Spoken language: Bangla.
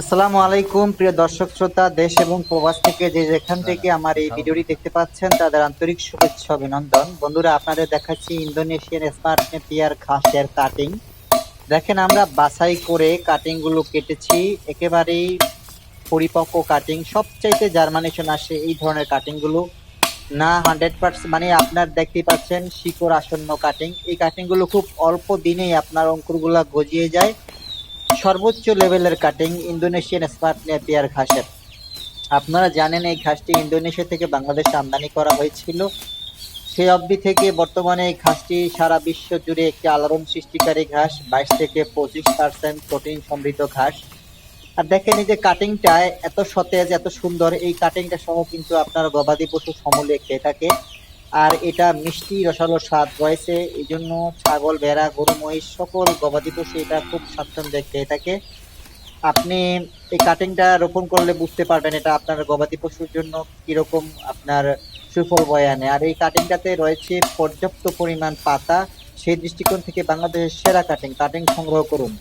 আসসালামু আলাইকুম, প্রিয় দর্শক শ্রোতা, দেশ এবং প্রবাস থেকে যে যেখান থেকে আমার এই ভিডিওটি দেখতে পাচ্ছেন, তাদের আন্তরিক শুভেচ্ছা, অভিনন্দন। বন্ধুরা, আপনাদের দেখাচ্ছি ইন্দোনেশিয়ান স্মার্ট নেপিয়ার ঘাসের কাটিং দেখেন, আমরা বাছাই করে কাটিংগুলো কেটেছি। একেবারেই পরিপক্ক কাটিং সবচাইতে জার্মানেশন আসে এই ধরনের কাটিংগুলো। না হান্ড্রেড পার্সেন্ট মানে আপনার দেখতে পাচ্ছেন শিকড় আসন্ন কাটিং এই কাটিংগুলো খুব অল্প দিনেই আপনার অঙ্কুরগুলা গজিয়ে যায়। সর্বোচ্চ লেভেলের কাটিং ইন্দোনেশিয়ান স্মার্ট নেপিয়ার ঘাসের। আপনারা জানেন এই ঘাসটি ইন্দোনেশিয়া থেকে বাংলাদেশে আমদানি করা হয়েছিল। সেই অবধি থেকে বর্তমানে এই ঘাসটি সারা বিশ্ব জুড়ে একটি আলোড়ন সৃষ্টিকারী ঘাস, বাইশ থেকে পঁচিশ পার্সেন্ট প্রোটিন সমৃদ্ধ ঘাস। আর দেখেন এই যে কাটিংটা এত সতেজ, এত সুন্দর, এই কাটিংটা সহ কিন্তু আপনার গবাদি পশু সমূলে খেয়ে থাকে। আর এটা মিষ্টি রসালো স্বাদ রয়েছে। এই জন্য ছাগল, ভেড়া, গরু, মহিষ সকল গবাদি পশু এটা খুব স্বাচ্ছন্দ্যে খেয়ে থাকে। আপনি এই কাটিংটা রোপণ করলে বুঝতে পারবেন এটা আপনার গবাদি পশুর জন্য কীরকম আপনার সুফল বয়ে আনে। আর এই কাটিংটাতে রয়েছে পর্যাপ্ত পরিমাণ পাতা। সেই দৃষ্টিকোণ থেকে বাংলাদেশের সেরা কাটিং কাটিং সংগ্রহ করুন।